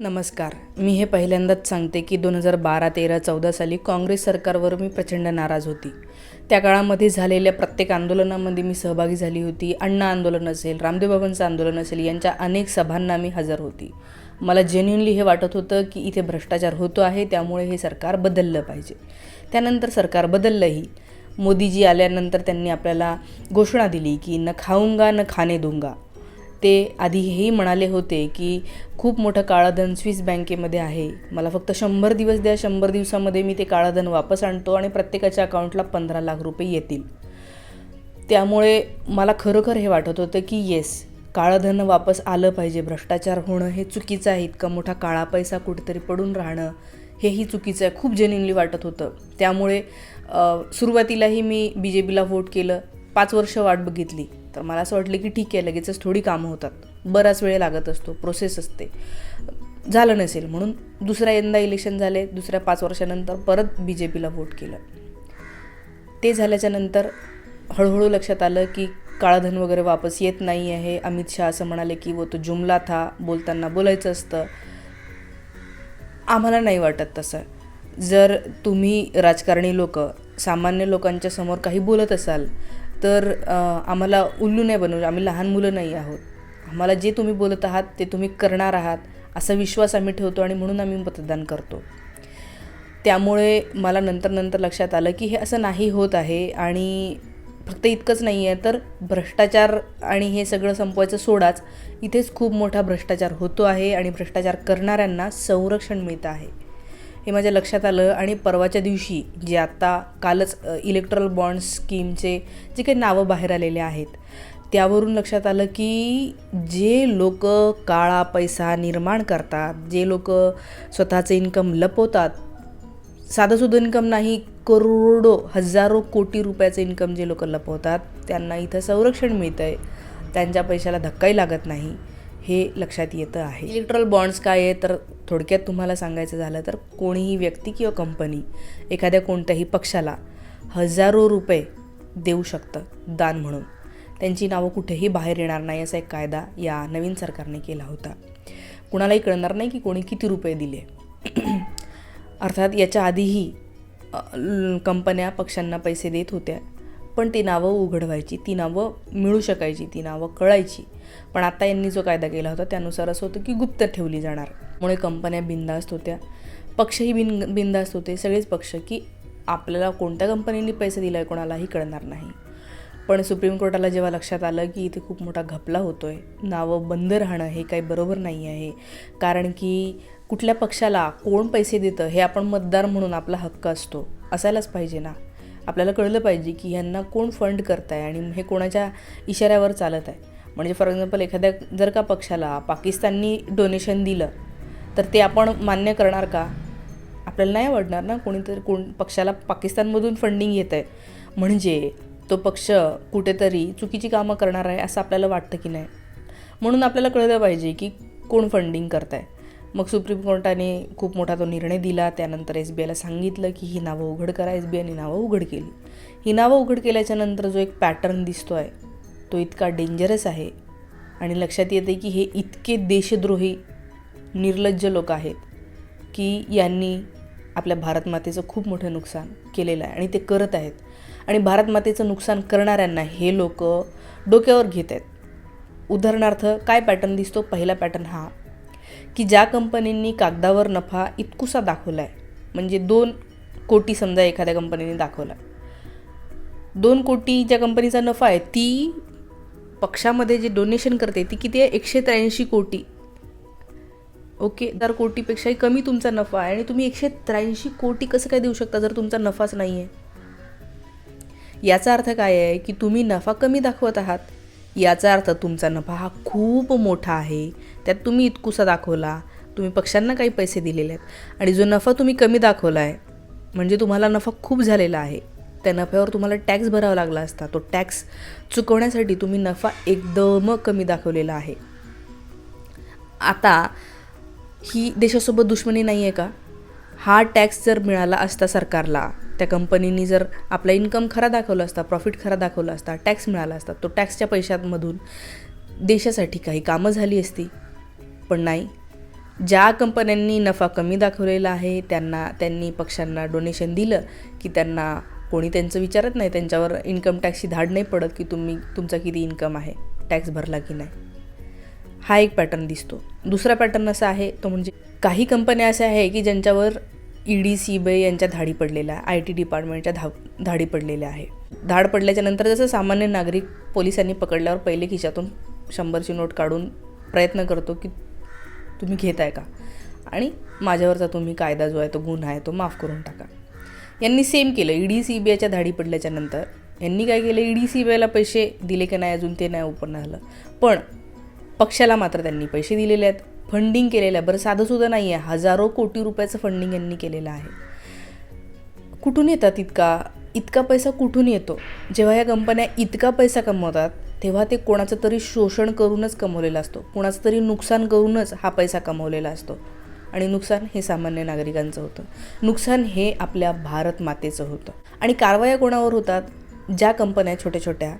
नमस्कार. मी हे पहिल्यांदाच सांगते की दोन हजार बारा तेरा चौदा साली काँग्रेस सरकारवर मी प्रचंड नाराज होती. त्या काळामध्ये झालेल्या प्रत्येक आंदोलनामध्ये मी सहभागी झाली होती. अण्णा आंदोलन असेल रामदेव बाबांचं आंदोलन असेल यांच्या अनेक सभांना मी हजर होती. मला जेन्युनली हे वाटत होतं की इथे भ्रष्टाचार होतो आहे त्यामुळे हे सरकार बदललं पाहिजे. त्यानंतर सरकार बदललंही. मोदीजी आल्यानंतर त्यांनी आपल्याला घोषणा दिली की न खाऊंगा न खाणे दूंगा. ते आधी हेही म्हणाले होते की खूप मोठं काळाधन स्विस बँकेमध्ये आहे. मला फक्त शंभर दिवस द्या शंभर दिवसामध्ये मी ते काळाधन वापस आणतो आणि प्रत्येकाच्या अकाउंटला पंधरा लाख रुपये येतील. त्यामुळे मला खरोखर हे वाटत होतं की येस काळाधन वापस आलं पाहिजे. भ्रष्टाचार होणं हे चुकीचं आहे. इतका मोठा काळा पैसा कुठेतरी पडून राहणं हेही चुकीचं आहे. खूप जेन्युनली वाटत होतं. त्यामुळे सुरुवातीलाही मी बी जे पीला व्होट केलं. पाच वर्ष वाट बघितली. तर मला असं वाटलं की ठीक आहे लगेचच थोडी कामं होतात. बराच वेळ लागत असतो प्रोसेस असते. झालं नसेल म्हणून दुसऱ्या यंदा इलेक्शन झाले दुसऱ्या पाच वर्षानंतर परत बी जे पीला वोट केलं. ते झाल्याच्यानंतर हळूहळू लक्षात आलं की काळाधन वगैरे वापस येत नाही आहे. अमित शहा असं म्हणाले की वो तो जुमला था बोलताना बोलायचं असतं. आम्हाला नाही वाटत तसं. जर तुम्ही राजकारणी लोक सामान्य लोकांच्या समोर काही बोलत असाल तर आम्हाला उल्लू नाही बनवलं. आम्ही लहान मुलं नाही आहोत. आम्हाला जे तुम्ही बोलत आहात ते तुम्ही करणार आहात असा विश्वास आम्ही ठेवतो आणि म्हणून आम्ही मतदान करतो. त्यामुळे मला नंतर नंतर लक्षात आलं की हे असं नाही होत आहे आणि फक्त इतकंच नाही आहे तर भ्रष्टाचार आणि हे सगळं संपवायचं सोडाच इथेच खूप मोठा भ्रष्टाचार होतो आहे आणि भ्रष्टाचार करणाऱ्यांना संरक्षण मिळतं आहे. हे माझ्या लक्षात आलं आणि परवाच्या दिवशी जे आत्ता कालच इलेक्ट्रल बॉन्ड स्कीमचे जे काही नावं बाहेर आलेले आहेत त्यावरून लक्षात आलं की जे लोक काळा पैसा निर्माण करतात जे लोक स्वतःचं इन्कम लपवतात साधंसुद्धा इन्कम नाही करोडो हजारो कोटी रुपयाचं इन्कम जे लोक लपवतात त्यांना इथं संरक्षण मिळतं आहे त्यांच्या पैशाला धक्काही लागत नाही. हे लक्षात येतं आहे. इलेक्ट्रल बॉन्ड्स काय आहे तर थोडक्यात तुम्हाला सांगायचं झालं तर कोणीही व्यक्ती किंवा कंपनी एखाद्या कोणत्याही पक्षाला हजारो रुपये देऊ शकतं दान म्हणून. त्यांची नावं कुठेही बाहेर येणार नाही असा एक कायदा या नवीन सरकारने केला होता. कुणालाही कळणार नाही की कोणी किती रुपये दिले. अर्थात याच्या आधीही कंपन्या पक्षांना पैसे देत होत्या. पण ती नावं उघड व्हायची ती नावं मिळू शकायची ती नावं कळायची. पण आता यांनी जो कायदा केला होता त्यानुसार असं होतं की गुप्त ठेवली जाणार. मुळे कंपन्या बिंदास्त होत्या. पक्षही बिन बिंदास्त होते. सगळेच पक्ष की आपल्याला कोणत्या कंपनीने पैसे दिला आहे कोणालाही कळणार नाही. पण सुप्रीम कोर्टाला जेव्हा लक्षात आलं की इथे खूप मोठा घपला होतो आहे नावं बंद राहणं हे काही बरोबर नाही आहे. कारण की कुठल्या पक्षाला कोण पैसे देतं हे आपण मतदार म्हणून आपला हक्क असतो. असायलाच पाहिजे ना. आपल्याला कळलं पाहिजे की ह्यांना कोण फंड करत आहे आणि हे कोणाच्या इशाऱ्यावर चालत आहे. म्हणजे फॉर एक्झाम्पल एखाद्या जर का पक्षाला पाकिस्ताननी डोनेशन दिलं तर ते आपण मान्य करणार का? आपल्याला नाही आवडणार ना कोणीतरी कोण पक्षाला पाकिस्तानमधून फंडिंग येत आहे. म्हणजे तो पक्ष कुठेतरी चुकीची कामं करणार आहे असं आपल्याला वाटतं की नाही? म्हणून आपल्याला कळलं पाहिजे की कोण फंडिंग करत आहे मग सुप्रीम कोर्टाने खूप मोठा तो निर्णय दिला. त्यानंतर एस बी आयला सांगितलं की ही नावं उघड करा. एस बी आयने नावं उघड केली. ही नावं उघड केल्याच्यानंतर जो एक पॅटर्न दिसतो आहे तो इतका डेंजरस आहे. आणि लक्षात येते की हे इतके देशद्रोही निर्लज्ज लोक आहेत की यांनी आपल्या भारतमातेचं खूप मोठं नुकसान केलेलं आहे आणि ते करत आहेत. आणि भारतमातेचं नुकसान करणाऱ्यांना हे लोक डोक्यावर घेत आहेत. उदाहरणार्थ काय पॅटर्न दिसतो? पहिला पॅटर्न हा की ज्या कंपनींनी कागदावर नफा इतकुसा दाखवला आहे म्हणजे दोन कोटी समजा एखाद्या कंपनीने दाखवला दोन कोटी ज्या कंपनीचा नफा आहे ती पक्षामध्ये जे डोनेशन करते ती किती आहे? एकशे त्र्याऐंशी कोटी. ओके दर कोटीपेक्षाही कमी तुमचा नफा आहे आणि तुम्ही एकशे त्र्याऐंशी कोटी कसं काय देऊ शकता जर तुमचा नफाच नाही आहे याचा अर्थ काय आहे की तुम्ही नफा कमी दाखवत आहात याचा अर्थ तुमचा नफा हा खूप मोठा आहे. त्यात तुम्ही इतकुसा दाखवला. तुम्ही पक्षांना काही पैसे दिलेले आहेत. आणि जो नफा तुम्ही कमी दाखवला आहे म्हणजे तुम्हाला नफा खूप झालेला आहे त्या नफ्यावर तुम्हाला टॅक्स भरावा लागला असता. तो टॅक्स चुकवण्यासाठी तुम्ही नफा एकदम कमी दाखवलेला आहे. आता ही देशासोबत दुश्मनी नाही आहे का? हा टॅक्स जर मिळाला असता सरकारला त्या कंपनीनी जर आपला इन्कम खरा दाखवला असता प्रॉफिट खरा दाखवला असता टॅक्स मिळाला असता तो टॅक्सच्या पैशांमधून देशासाठी काही कामं झाली असती. पण नाही. ज्या कंपन्यांनी नफा कमी दाखवलेला आहे त्यांना त्यांनी पक्षांना डोनेशन दिलं की त्यांना कोणी त्यांचं विचारत नाही त्यांच्यावर इन्कम टॅक्सची धाड नाही पडत की तुम्ही तुमचा किती इन्कम आहे टॅक्स भरला की नाही. हा एक पॅटर्न दिसतो. दुसरा पॅटर्न असा आहे तो म्हणजे काही कंपन्या अशा आहे की ज्यांच्यावर ई डी सी बी यांच्या धाडी पडलेल्या आहे आय टी डिपार्टमेंटच्या धा धाडी पडलेल्या आहे. धाड पडल्याच्या नंतर जसं सामान्य नागरिक पोलिसांनी पकडल्यावर पहिले खिशातून शंभरची नोट काढून प्रयत्न करतो की तुम्ही घेत आहे का? आणि माझ्यावरचा तुम्ही कायदा जो आहे तो गुन्हा आहे तो माफ करून टाका. यांनी सेम केलं. ई डी सी बी आयच्या धाडी पडल्याच्या नंतर यांनी काय केलं? ई डी सी बी आयला पैसे दिले की नाही अजून ते नाही ओपन झालं. पण पक्षाला मात्र त्यांनी पैसे दिलेले आहेत. फंडिंग केलेलं आहे. बरं साधंसुद्धा नाही आहे हजारो कोटी रुपयाचं फंडिंग यांनी केलेलं आहे. कुठून येतात इतका? इतका पैसा कुठून येतो? जेव्हा या कंपन्या इतका पैसा कमवतात तेव्हा ते कोणाचं तरी शोषण करूनच कमवलेला असतो. कोणाचं तरी नुकसान करूनच हा पैसा कमवलेला असतो. आणि नुकसान हे सामान्य नागरिकांचं होतं. नुकसान हे आपल्या भारत मातेचं होतं. आणि कारवाया कोणावर होतात? ज्या कंपन्या छोट्या छोट्या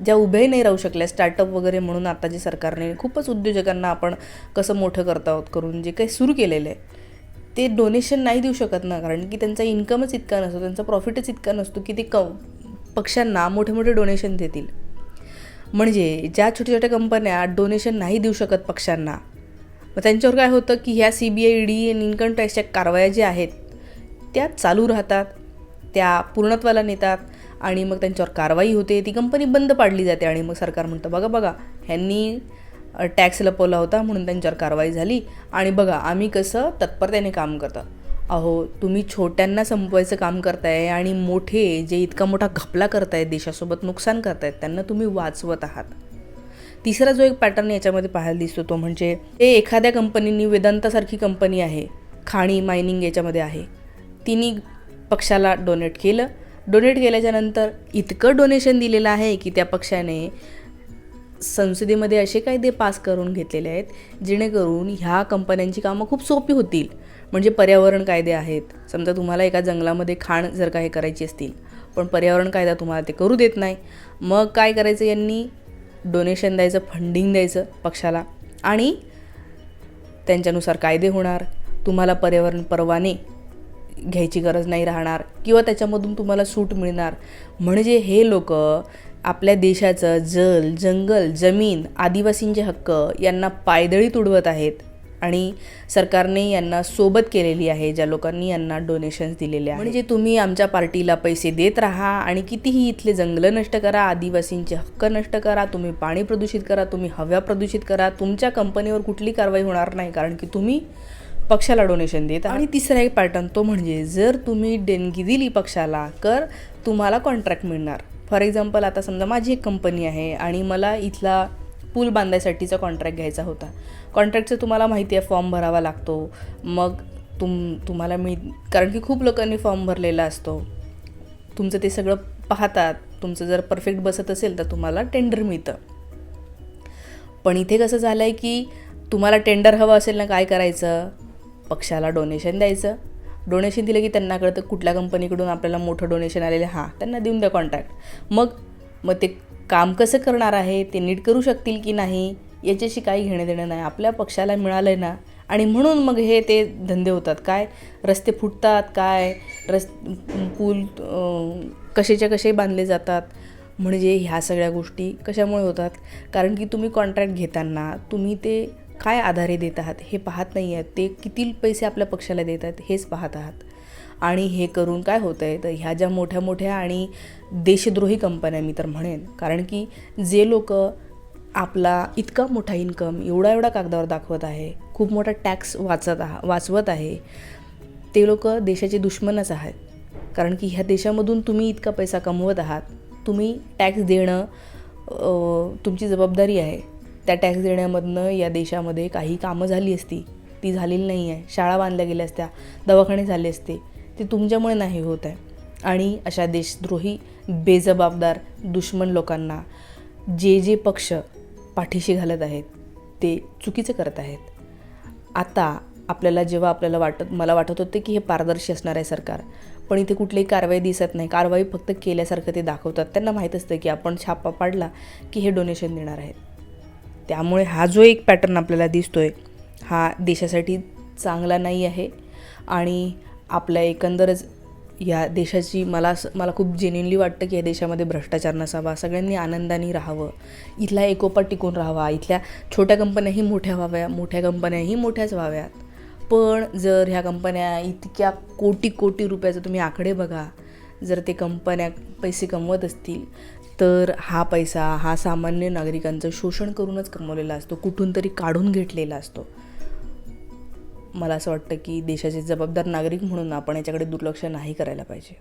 ज्या उभ्याही नाही राहू शकल्या स्टार्टअप वगैरे म्हणून आता जे सरकारने खूपच उद्योजकांना आपण कसं मोठं करता आहोत करून जे काही सुरू केलेलं आहे ते डोनेशन नाही देऊ शकत ना. कारण की त्यांचा इन्कमच इतका नसतो त्यांचा प्रॉफिटच इतका नसतो की ते क पक्षांना मोठे मोठे डोनेशन देतील. म्हणजे ज्या छोट्या छोट्या कंपन्या डोनेशन नाही देऊ शकत पक्षांना मग त्यांच्यावर काय होतं की ह्या C B I E D आणि इन्कम टॅक्सच्या कारवाया ज्या आहेत त्या चालू राहतात त्या पूर्णत्वाला नेतात आणि मग त्यांच्यावर कारवाई होते. ती कंपनी बंद पाडली जाते आणि मग सरकार म्हणतं बघा बघा ह्यांनी टॅक्स लपवला होता म्हणून त्यांच्यावर कारवाई झाली. आणि बघा आम्ही कसं तत्परतेने काम करतं. अहो तुम्ही छोट्यांना संपवायचं काम करताय आणि मोठे जे इतका मोठा घपला करतायत देशासोबत नुकसान करतायत त्यांना तुम्ही वाचवत आहात. तिसरा जो एक पॅटर्न याच्यामध्ये पाहायला दिसतो तो म्हणजे ते एखाद्या कंपनीनी वेदांतासारखी कंपनी आहे. खाणी मायनिंग याच्यामध्ये आहे. तिने पक्षाला डोनेट केलं. डोनेट केल्याच्यानंतर इतकं डोनेशन दिलेलं आहे की त्या पक्षाने संसदेमध्ये असे कायदे पास करून घेतलेले आहेत जेणेकरून ह्या कंपन्यांची कामं खूप सोपी होतील. म्हणजे पर्यावरण कायदे आहेत. समजा तुम्हाला एका जंगलामध्ये खाण जर काही करायची असतील पण पर्यावरण कायदा तुम्हाला ते करू देत नाही. मग काय करायचं यांनी? डोनेशन द्यायचं फंडिंग द्यायचं पक्षाला. आणि त्यांच्यानुसार कायदे होणार. तुम्हाला पर्यावरण परवाने घ्यायची गरज नाही राहणार किंवा त्याच्यामधून तुम्हाला सूट मिळणार. म्हणजे हे लोक आपल्या देशाचं जल जंगल जमीन आदिवासींचे हक्क यांना पायदळी तुडवत आहेत आणि सरकारने यांना सोबत केलेली आहे ज्या लोकांनी यांना डोनेशन्स दिलेले आहे म्हणजे तुम्ही आमच्या पार्टीला पैसे देत राहा आणि कितीही इथले जंगलं नष्ट करा आदिवासींचे हक्क नष्ट करा तुम्ही पाणी प्रदूषित करा तुम्ही हव्या प्रदूषित करा तुमच्या कंपनीवर कुठली कारवाई होणार नाही कारण की तुम्ही पक्षाला डोनेशन देत आणि तिसरा एक पॅटर्न तो म्हणजे जर तुम्ही देणगी दिली पक्षाला तर तुम्हाला कॉन्ट्रॅक्ट मिळणार. फॉर एक्झाम्पल आता समजा माझी एक कंपनी आहे आणि मला इथला पूल बांधायसाठीचा कॉन्ट्रॅक्ट घ्यायचा होता. कॉन्ट्रॅक्टचं तुम्हाला माहिती आहे फॉर्म भरावा लागतो. मग तुम तुम्हाला मिळ कारण की खूप लोकांनी फॉर्म भरलेला असतो. तुमचं ते सगळं पाहतात. तुमचं जर परफेक्ट बसत असेल तर तुम्हाला टेंडर मिळतं. पण इथे कसं झालं आहे की तुम्हाला टेंडर हवं असेल ना काय करायचं? पक्षाला डोनेशन द्यायचं. डोनेशन दिलं की त्यांना कळतं कुठल्या कंपनीकडून आपल्याला मोठं डोनेशन आलेलं हां त्यांना देऊन द्या कॉन्ट्रॅक्ट मग मग ते काम कसं करणार आहे? ते नीट करू शकतील की नाही? याच्याशी काही घेणं देणं नाही. आपल्या पक्षाला मिळालं आहे ना? आणि म्हणून मग हे ते धंदे होतात. काय? रस्ते फुटतात काय? रस् पूल कशाच्या कसे बांधले जातात. म्हणजे ह्या सगळ्या गोष्टी कशामुळे होतात? कारण की तुम्ही कॉन्ट्रॅक्ट घेताना तुम्ही ते काय आधारे देत आहात हे पाहत नाही आहेत. ते किती पैसे आपल्या पक्षाला देत आहेत हेच पाहत आहात. आणि हे करून काय होतं आहे? तर ह्या ज्या मोठ्या मोठ्या आणि देशद्रोही कंपन्या मी तर म्हणेन कारण की जे लोक आपला इतका मोठा इन्कम एवढा एवढा कागदावर दाखवत आहे खूप मोठा टॅक्स वाचत आहा वाचवत आहे ते लोक देशाचे दुश्मनच आहेत. कारण की ह्या देशामधून तुम्ही इतका पैसा कमवत आहात तुम्ही टॅक्स देणं तुमची जबाबदारी आहे. त्या टॅक्स देण्यामधनं या देशामध्ये काही कामं झाली असती. ती झालेली नाही आहे शाळा बांधल्या गेल्या असत्या. दवाखाने झाले असते. ते तुमच्यामुळे नाही होत आहे. आणि अशा देशद्रोही बेजबाबदार दुश्मन लोकांना जे जे पक्ष पाठीशी घालत आहेत ते चुकीचं करत आहेत. आता आपल्याला जेव्हा आपल्याला वाटत मला वाटत होते की हे पारदर्शी असणार आहे सरकार. पण इथे कुठलीही कारवाई दिसत नाही. कारवाई फक्त केल्यासारखं ते दाखवतात. त्यांना माहीत असतं की आपण छापा पाडला की हे डोनेशन देणार आहेत. त्यामुळे हा जो एक पॅटर्न आपल्याला दिसतो आहे हा देशासाठी चांगला नाही आहे. आणि आपल्या एकंदरच या देशाची मला असं मला खूप जेन्युनली वाटतं की या देशामध्ये भ्रष्टाचार नसावा सगळ्यांनी आनंदाने राहावं इथला एकोपा टिकून राहावा इथल्या छोट्या कंपन्याही मोठ्या व्हाव्या मोठ्या कंपन्याही मोठ्याच व्हाव्यात. पण जर ह्या कंपन्या इतक्या कोटी कोटी रुपयाचं तुम्ही आकडे बघा जर ते कंपन्या पैसे कमवत असतील तर हा पैसा हा सामान्य नागरिकांचं शोषण करूनच कमवलेला असतो कुठून तरी काढून घेतलेला असतो. मला असं वाटतं की देशाचे जबाबदार नागरिक म्हणून आपण याच्याकडे दुर्लक्ष नाही करायला पाहिजे.